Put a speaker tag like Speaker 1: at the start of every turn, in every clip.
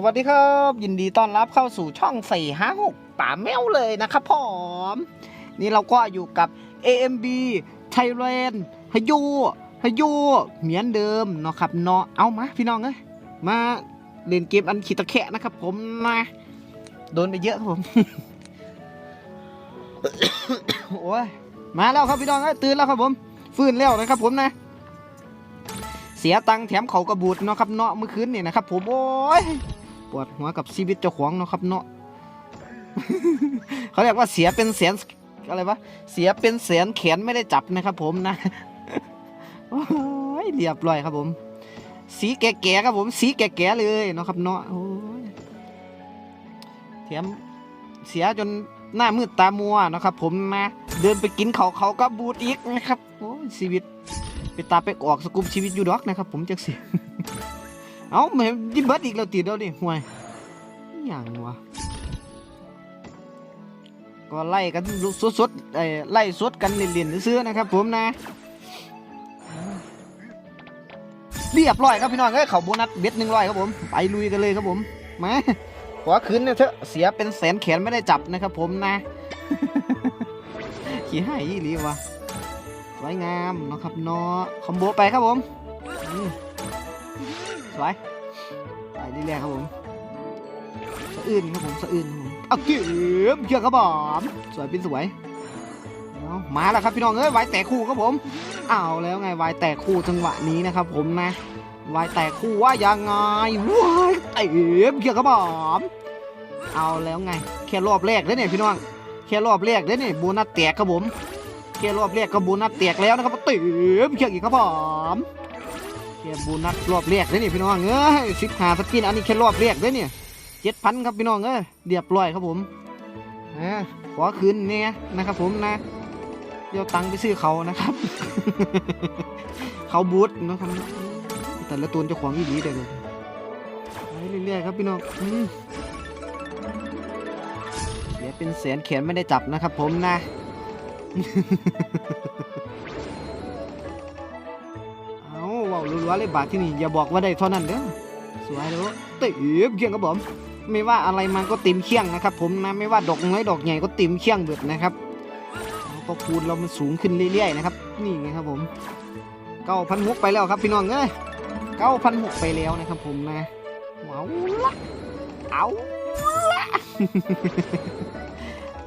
Speaker 1: สวัสดีครับ ยินดีต้อนรับเข้าสู่ช่องสี่ห้าหกป่าแมวเลยนะครับผม นี่เราก็อยู่กับ AMB Thailand ฮยูฮยูเหมือนเดิมเนาะครับเนาะเอามาพี่น้องเอ้ยมาเล่นเกมอันขีตะแคะนะครับผมนะโดนไปเยอะครับผม โอ้ยมาแล้วครับพี่น้องเอ้ยตื่นแล้วครับผม ฟื้นแล้วนะครับผมนะเสียตังค์แถมเขากระบูดเนาะครับเนาะเมื่อคืนนี่นะครับผมโอ้ย ปวดหัวกับชีวิตเจ้าของเนาะครับเนาะ เขาเรียกว่าเสียเป็นแสนอะไรวะ เสียเป็นแสนแขนไม่ได้จับนะครับผมนะโอ้ยเรียบร้อยครับผม สีแก่ๆครับผม สีแก่ๆเลยเนาะครับเนาะโอ้ยแถมเสียจนหน้ามืดตามัวนะครับ ผมนะ เดินไปกินเขาเขาก็บูดอีกนะครับ โอ้ยชีวิตไปตาไปออกสกุมชีวิตอยู่ดอกนะครับ ผมจักสิ เอาแม่ยินเบิดอีกแล้วติดแล้วนี่ห่วยอหย่างวะก็ไล่กันสดๆเอ้ไล่สดกันเล่นๆซื้อๆนะครับ ผมนะเรียบร้อยครับพี่น้องเอ้ยเขาโบนัสเบ็ดหนึ่งร้อยครับผมไปลุยกันเลยครับผมมาขอคืนเนี่ยเถอะเสียเป็นแสนแขนไม่ได้จับนะครับ ผมนะขี้ให้ยี่หลีวะสวยงามนะครับเนาะคอมโบไปครับผมม สวยไปเรื่อยๆครับผมสะอื่นครับผมสะอื่นครับผมเอาเก็บเชือกครับผมสวยเป็นสวยเอามาแล้วครับพี่น้องเอ้ยวายแตกคู่ครับผมเอาแล้วไงวายแตกคู่จังหวะนี้นะครับผมนะวายแตกคู่ว่ายังไงวายเต็มเชือกครับผมเอาแล้วไงแค่รอบแรกเด้อเนี่ยพี่น้องแค่รอบแรกเด้อเนี่ยโบนัสแตกครับผมเกียร์รอบแรกก็บูนัสแตกแล้วนะครับเต็มเชือกอีกครับผม บูนัสรอบแรกเลยนี่พี่น้องเอ้ยสิบหาสกินอันนี้แค่รอบแรกเลยเนี่ยเจ็ดพันครับพี่น้องเอ้ยเรียบร้อยครับผมอ่าขอคืนเนี่ยนะครับผมนะเดี๋ยวตังค์ไปซื้อเขานะครับ เขาบูทนะครับแต่ละตัวเจ้าของอีหลีเดี๋ยวดูไปเรื่อยๆครับพี่น้องเสียเป็นแสนแขนไม่ได้จับนะครับผมนะ รัวๆเลยบาทที่นี่อย่าบอกว่าได้เท่านั้นเด้อสวยแล้วเต็มเคียงครับผมไม่ว่าอะไรมันก็เต็มเคียงนะครับ ผมนะไม่ว่าดอกน้อยดอกใหญ่ก็เต็มเคียงเบิดนะครับก็คูณเรามันสูงขึ้นเรื่อยๆนะครับนี่ไงครับผมเก้าพันหกไปแล้วครับพี่น้องเอ้ยเก้าพันหกไปแล้วนะครับผมนะเอาละเอาละ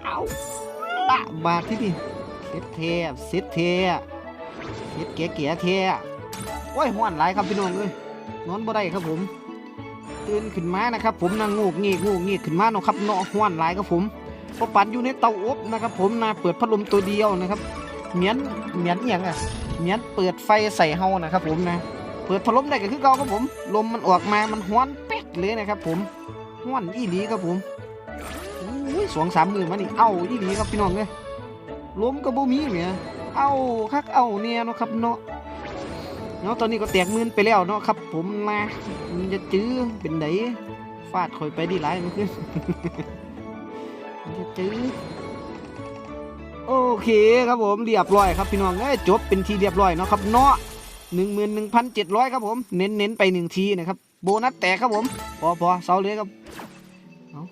Speaker 1: เอาละบาทที่นี่เซ็ตเทเซ็ตเทเซ็ตเก๋เก๋เท โอ้ยห้วนหลายครับพี่น้องเอ้ยนอนบ่ได้ครับผม ตื่นขึ้นมานะครับ ผมนั่งงูกงีกงูกงีกขึ้นมาเนาะครับเนาะห้วนหลายครับผมพราะปั่นอยู่ในเตาอบนะครับ ผมนะเปิดพัดลมตัวเดียวนะครับเหมียนเหมียนเอียงอะเหมียนเปิดไฟใส่เฮานะครับผมนะ เปิดพัดลมได้ก็คือเก่าครับผม ลมมันออกมามันห้วนเป็ดเลยนะครับ ผมห้วนอีหลีครับผมอุ้ยสองสามมือมานี่เอ้าอีหลีครับพี่น้องเอ้ยลมก็บ่มีเมียเอาคักเอาเนี่ยนะครับเนาะ เนาะตอนนี้ก็แตกมื่นไปแล้วเนาะครับ ผมนะมันจะจื้อเป็นไดฟาดข่อยไปดีหลายมันขึ้นมันจะจื้อโอเคครับผมเรียบร้อยครับพี่น้องเอ้ยจบเป็นทีเรียบร้อยเนาะครับเนาะหนึ่งหมื่นหนึ่งพันเจ็ดร้อยครับผมเน้นเน้นไปหนึ่งทีนะครับโบนัสแตกครับผมพอพอเสาเลยครับเอา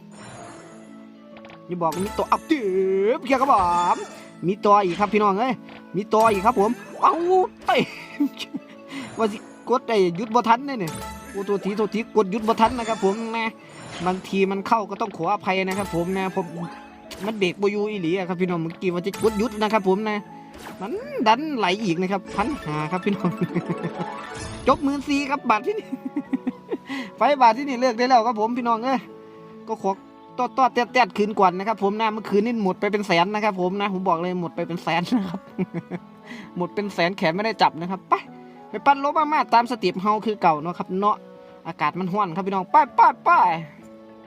Speaker 1: อย่าบอกว่ามีตัวอัพเดือบเพียครับผมมีตัวอีกครับพี่น้องเอ้ยมีตัวอีกครับผมเอาเตะ ว่าสิกดไอ้ยุดบ่ทันเนี่ยเนี่ยโอ้ตัวทีตัวทีกดยุดบ่ทันนะครับผมนะบางทีมันเข้าก็ต้องขออภัยนะครับผมนะผมมันเบรกบอยูอีหลีครับพี่น้องเมื่อกี้ว่าจะกดยุดนะครับผมนะ มันดันไหลอีกนะครับพันหาครับพี่น้องจบมื่นสี่ครับบาทที่นี่ไฟบาทที่นี่เลิกได้แล้วครับผมพี่น้องเอ้ยก็ขอตอดตอดเตี้ยเตี้ยคืนก่อนนะครับผมนะเมื่อคืนนี่หมดไปเป็นแสนนะครับผมนะผมบอกเลยหมดไปเป็นแสนนะครับ หมดเป็นแสนแขนไม่ได้จับนะครับไป ไปปั้นลบมามาตามสเติปเฮาคือเก่าเนาะครับเนาะอากาศมันห้อนครับพี่น้องไปไปไป